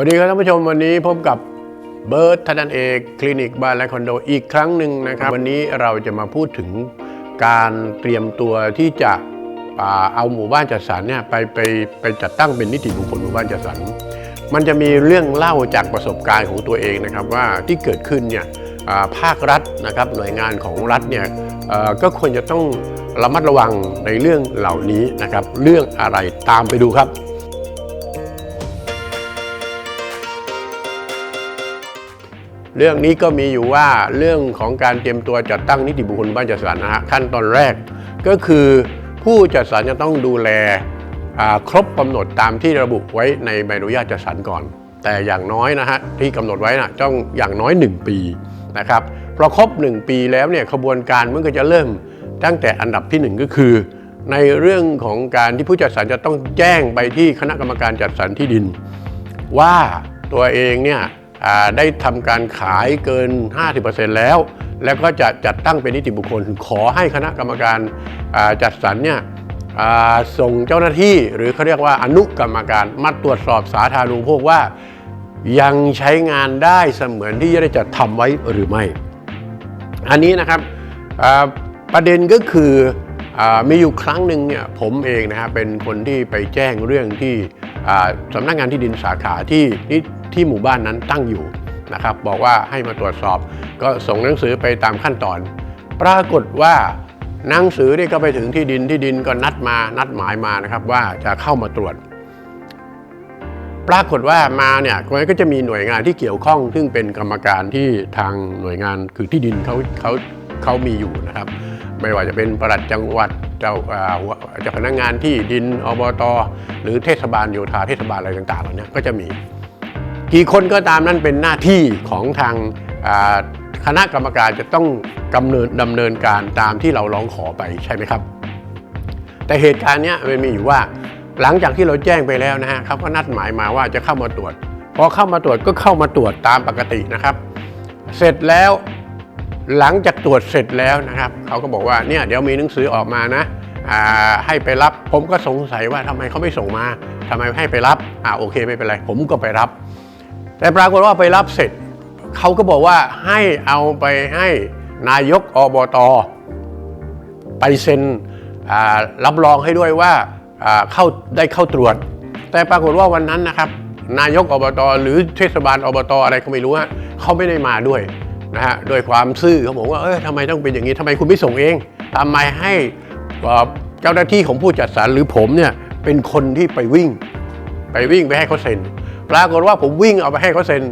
วัสดีครับท่านผู้ชมวันนี้พบกับเบิร์ตธนันเอกคลินิกบ้านและคอนโดอีกครั้งหนึ่งนะครับ วันนี้เราจะมาพูดถึงการเตรียมตัวที่จะเอาหมู่บ้านจัดสรรเนี่ยไปไปไปจัดตั้งเป็นนิติบุคคลหมู่บ้านจัดสรรมันจะมีเรื่องเล่าจากประสบการณ์ของตัวเองนะครับว่าที่เกิดขึ้นเนี่ยภาครัฐนะครับหน่วยงานของรัฐเนี่ยก็ควรจะต้องระมัดระวังในเรื่องเหล่านี้นะครับ เรื่องอะไรตามไปดูครับ เรื่องนี้ก็มีอยู่ว่าเรื่องของการเตรียมตัวจัดตั้งนิติบุคคลบ้านจัดสรรนะฮะขั้นตอนแรก ก็คือผู้จัดสรรจะต้องดูแลครบกำหนดตามที่ระบุไว้ในใบอนุญาตจัดสรรก่อน แต่อย่างน้อยนะฮะที่กำหนดไว้นะต้องอย่างน้อย 1 ปีนะครับพอครบ 1 ปีแล้วเนี่ยขบวนการมันก็จะเริ่มตั้งแต่อันดับทีหนึ่1 ก็คือ ในเรื่องของการที่ผู้จัดสรรจะต้องแจ้งไปที่คณะกรรมการจัดสรรที่ดิน ว่าตัวเองเนี่ย ได้ทำการขายเกิน 50%แล้ว แล้วก็จะจัดตั้งเป็นนิติบุคคล ขอให้คณะกรรมการจัดสรรเนี่ยส่งเจ้าหน้าที่หรือเขาเรียกว่าอนุกรรมการมาตรวจสอบสาธารณูปโภคว่า ยังใช้งานได้เสมือนที่ได้จัดทำไว้หรือไม่ อันนี้นะครับประเด็นก็คืออมีอยู่ครั้งหนึ่งเนี่ยผมเองนะฮะเป็นคนที่ไปแจ้งเรื่องที่สำนักงานที่ดินสาขาที่ ที่หมู่บ้านนั้นตั้งอยู่นะครับ บอกว่าให้มาตรวจสอบ ก็ส่งหนังสือไปตามขั้นตอน ปรากฏว่าหนังสือนี่ก็ไปถึงที่ดินที่ดินก็นัดมานัดหมายมานะครับว่าจะเข้ามาตรวจ ปรากฏว่ามาเนี่ยก็จะมีหน่วยงานที่เกี่ยวข้อง ซึ่งเป็นกรรมการที่ทางหน่วยงานคือที่ดินเขาเขาเขามีอยู่นะครับ ไม่ว่าจะเป็นประหลัดจังหวัดเจ้าอาหัวเจ้าพนักงานที่ดินอบต หรือเทศบาลโยธาเทศบาลอะไรต่างๆเหล่านี้ก็จะมี กี่คนก็ตามนั้นเป็นหน้าที่ของทางคณะกรรมการจะต้องกำเนินดำเนินการตามที่เราร้องขอไปใช่ไหมครับ แต่เหตุการณ์นี้มันมีอยู่ว่า หลังจากที่เราแจ้งไปแล้วนะฮะเขาก็นัดหมายมาว่าจะเข้ามาตรวจพอเข้ามาตรวจก็เข้ามาตรวจตามปกตินะครับ เสร็จแล้วหลังจากตรวจเสร็จแล้วนะครับเขาก็บอกว่าเนี่ยเดี๋ยวมีหนังสือออกมานะาให้ไปรับผมก็สงสัยว่าทำไมเขาไม่ส่งมาทำไมให้ไปรับอ่าโอเคไม่เป็นไร ผมก็ไปรับ แต่ปรากฏว่าไปรับเสร็จ เขาก็บอกว่าให้เอาไปให้นายกอบตไปเซ็นรับรองให้ด้วยว่าเข้าได้เข้าตรวจ แต่ปรากฏว่าวันนั้นนะครับ นายกอบตหรือเทศบาลอบตอะไรก็ไม่รู้ฮะเขาไม่ได้มาด้วยนะฮะด้วยความซื่อเขาบอกว่าเออทำไมต้องเป็นอย่างนี้ทำไมคุณไม่ส่งเองทำไมให้เอ่อเจ้าหน้าที่ของผู้จัดสรรหรือผมเนี่ยเป็นคนที่ไปวิ่ง ไปวิ่งไปให้เขาเซ็น ปรากฏว่าผมวิ่งเอาไปให้เขาเซ็น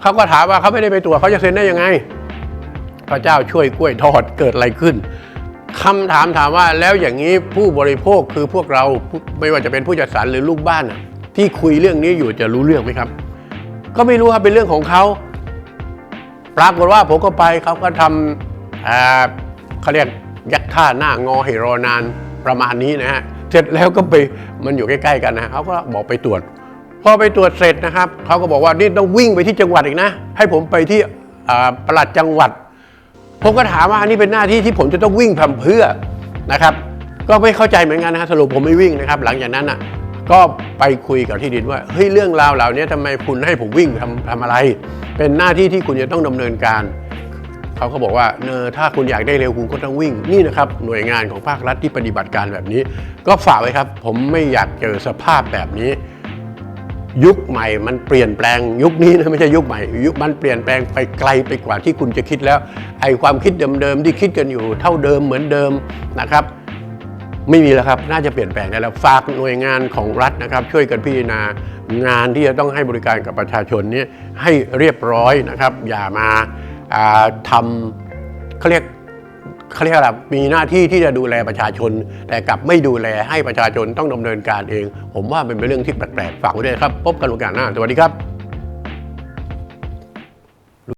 เขาก็ถามว่าเขาไม่ได้ไปตรวจเขาจะเซ็นได้ยังไง พระเจ้าช่วยกล้วยทอดเกิดอะไรขึ้นคำถามถามว่าแล้วอย่างนี้ผู้บริโภคคือพวกเราไม่ว่าจะเป็นผู้จัดสรรหรือลูกบ้านน่ะที่คุยเรื่องนี้อยู่จะรู้เรื่องไหมครับ ก็ไม่รู้ครับเป็นเรื่องของเขาปรากฏว่าผมก็ไปเขาก็ทำเขาเรียกยักท่าหน้างอให้รอนานประมาณนี้นะฮะเสร็จแล้วก็ไปมันอยู่ใกล้ ๆ กันนะเขาก็บอกไปตรวจ พอไปตรวจเสร็จนะครับเขาก็บอกว่านี่ต้องวิ่งไปที่จังหวัดอีกนะ ให้ผมไปที่ปลัดจังหวัด ผมก็ถามว่าอันนี้เป็นหน้าที่ที่ผมจะต้องวิ่งทำเพื่อนะครับ ก็ไม่เข้าใจเหมือนกันนะฮะสรุปผมไม่วิ่งนะครับ หลังจากนั้นอะก็ไปคุยกับที่ดินว่าเฮ้ยเรื่องราวเหล่านี้ทำไมคุณให้ผมวิ่งทำทำอะไร เป็นหน้าที่ที่คุณจะต้องดำเนินการเขาก็บอกว่าเนอถ้าคุณอยากได้เร็วคุณก็ต้องวิ่งนี่นะครับหน่วยงานของภาครัฐที่ปฏิบัติการแบบนี้ ก็ฝากไว้ครับ ผมไม่อยากเจอสภาพแบบนี้ ยุคใหม่มันเปลี่ยนแปลงยุคนี้นะไม่ใช่ยุคใหม่ ยุคมันเปลี่ยนแปลงไปไกลไปกว่าที่คุณจะคิดแล้ว ไอ้ความคิดเดิมๆที่คิดกันอยู่ เท่าเดิมเหมือนเดิมนะครับไม่มีแล้วครับ น่าจะเปลี่ยนแปลงได้แล้ว ฝากหน่วยงานของรัฐนะครับ ช่วยกันพิจารณางานที่จะต้องให้บริการกับประชาชนนี้ให้เรียบร้อยนะครับ อย่ามาาทำเขาเรียก เขาเรียกว่ามีหน้าที่ที่จะดูแลประชาชน แต่กลับไม่ดูแลให้ประชาชนต้องดำเนินการเอง ผมว่าเป็นเรื่องที่แปลกๆฝากไว้ด้วยครับ พบกันโอกาสหน้า สวัสดีครับ